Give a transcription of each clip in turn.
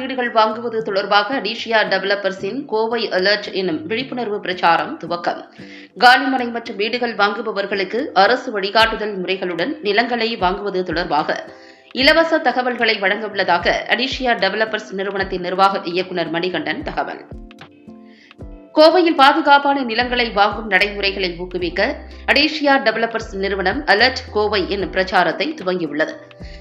வீடுகள் வாங்குவது தொடர்பாக அடிஷியா டெவலப்பர்ஸின் கோவை அலர்ட் எனும் விழிப்புணர்வு பிரச்சாரம் துவக்கம். காலிமனை மற்றும் வீடுகள் வாங்குபவர்களுக்கு அரசு வழிகாட்டுதல் முறைகளுடன் நிலங்களை வாங்குவது தொடர்பாக இலவச தகவல்களை வழங்க உள்ளதாக அடிஷியா டெவலப்பர்ஸ் நிறுவனத்தின் நிர்வாக இயக்குநர் மணிகண்டன் தகவல். கோவையில் பாதுகாப்பான நிலங்களை வாங்கும் நடைமுறைகளை ஊக்குவிக்க அடேஷியா டெவலப்பர்ஸ் நிறுவனம் அலர்ட் கோவை என்னும் பிரச்சாரத்தை துவங்கியுள்ளது.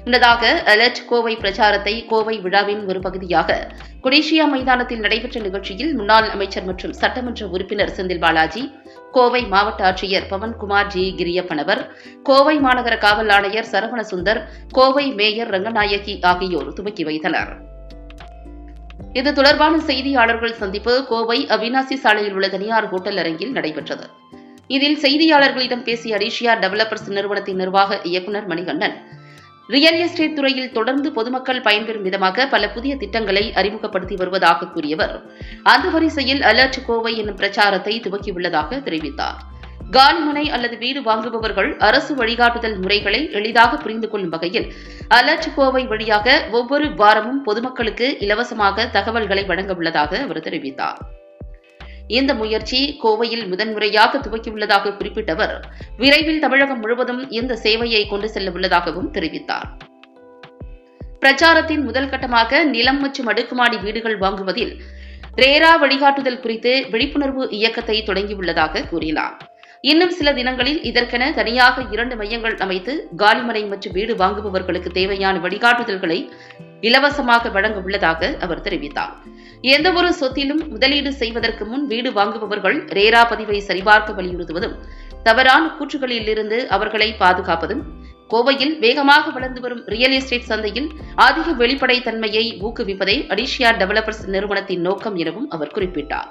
முன்னதாக அலர்ட் கோவை பிரச்சாரத்தை கோவை விழாவின் ஒரு பகுதியாக குடேஷியா மைதானத்தில் நடைபெற்ற நிகழ்ச்சியில் முன்னாள் அமைச்சர் மற்றும் சட்டமன்ற உறுப்பினர் செந்தில் பாலாஜி கோவை மாவட்ட ஆட்சியர் பவன்குமார் ஜி. கிரியப்பனவர் கோவை மாநகர காவல் ஆணையர் சரவண சுந்தர் கோவை மேயர் ரங்கநாயகி ஆகியோர் துவக்கி வைத்தனர். இது தொடர்பான செய்தியாளர்கள் சந்திப்பு கோவை அவினாசி சாலையில் உள்ள தனியார் ஹோட்டல் அரங்கில் நடைபெற்றது. இதில் செய்தியாளர்களிடம் பேசிய அடிஷியா டெவலப்பர்ஸ் நிறுவனத்தின் நிர்வாக இயக்குநர் மணிகண்டன் ரியல் எஸ்டேட் துறையில் தொடர்ந்து பொதுமக்கள் பயன்பெறும் விதமாக பல புதிய திட்டங்களை அறிமுகப்படுத்தி வருவதாக கூறியவர். அந்த வரிசையில் அலர்ட் கோவை என்னும் பிரச்சாரத்தை துவக்கியுள்ளதாக தெரிவித்தார். காலிமனை அல்லது வீடு வாங்குபவர்கள் அரசு வழிகாட்டுதல் முறைகளை எளிதாக புரிந்து கொள்ளும் வகையில் அலர்ட் கோவை வழியாக ஒவ்வொரு வாரமும் பொதுமக்களுக்கு இலவசமாக தகவல்களை வழங்க உள்ளதாக அவர் தெரிவித்தார். இந்த முயற்சி கோவையில் முதன்முறையாக துவக்கியுள்ளதாக குறிப்பிட்ட அவர் விரைவில் தமிழகம் முழுவதும் இந்த சேவையை கொண்டு செல்ல உள்ளதாகவும் தெரிவித்தார். பிரச்சாரத்தின் முதல் கட்டமாக நிலம் மற்றும் அடுக்குமாடி வீடுகள் வாங்குவதில் ரேரா வழிகாட்டுதல் குறித்து விழிப்புணர்வு இயக்கத்தை தொடங்கியுள்ளதாக கூறினார். இன்னும் சில தினங்களில் இதற்கென தனியாக இரண்டு மையங்கள் அமைத்து காலிமனை மற்றும் வீடு வாங்குபவர்களுக்கு தேவையான வழிகாட்டுதல்களை இலவசமாக வழங்க உள்ளதாக அவர் தெரிவித்தார். எந்தவொரு சொத்திலும் முதலீடு செய்வதற்கு முன் வீடு வாங்குபவர்கள் ரேரா பதிவை சரிபார்க்க வலியுறுத்துவதும் தவறான கூற்றுகளிலிருந்து அவர்களை பாதுகாப்பதும் கோவையில் வேகமாக வளர்ந்து வரும் ரியல் எஸ்டேட் சந்தையில் அதிக வெளிப்படைத்தன்மையை ஊக்குவிப்பதே அடிஷியா டெவலப்பர்ஸ் நிறுவனத்தின் நோக்கம் எனவும் அவர் குறிப்பிட்டார்.